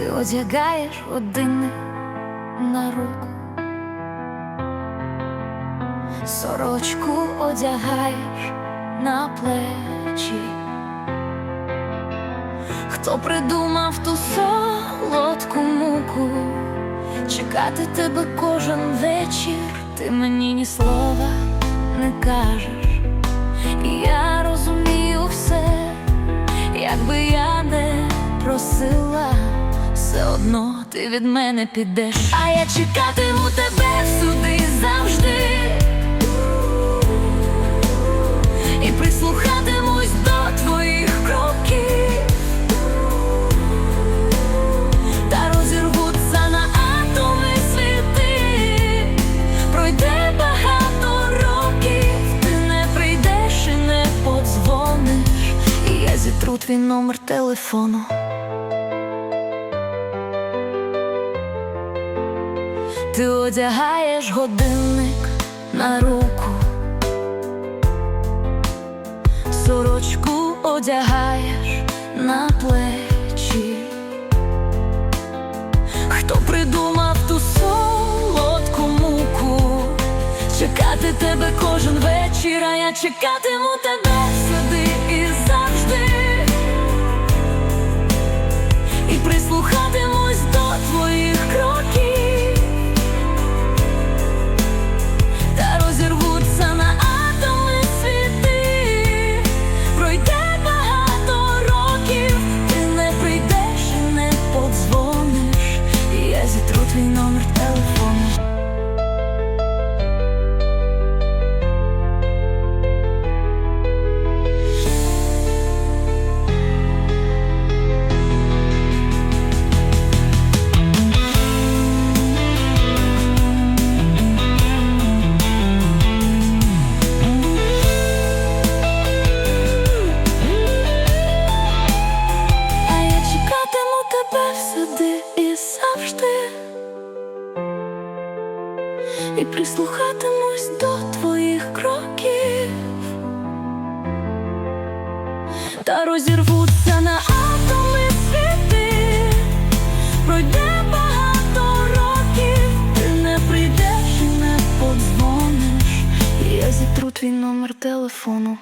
Ти одягаєш годинник на руку, сорочку одягаєш на плечі. Хто придумав ту солодку муку? Чекати тебе кожен вечір, ти мені ні слова не кажеш. Я розумію все, якби я не просила, все одно ти від мене підеш. А я чекатиму тебе сюди завжди. І прислухатимусь до твоїх кроків. Та розірвуться на атоми світи, пройде багато років, ти не прийдеш і не подзвониш, я зітру твій номер телефону. Ти одягаєш годинник на руку, сорочку одягаєш на плечі. Хто придумав ту солодку муку? Чекати тебе кожен вечір, а я чекатиму тебе сюди номер І прислухатимусь до твоїх кроків. Та розірвуться на атоми світи, пройде багато років, ти не прийдеш і не подзвониш, і я зітру твій номер телефону.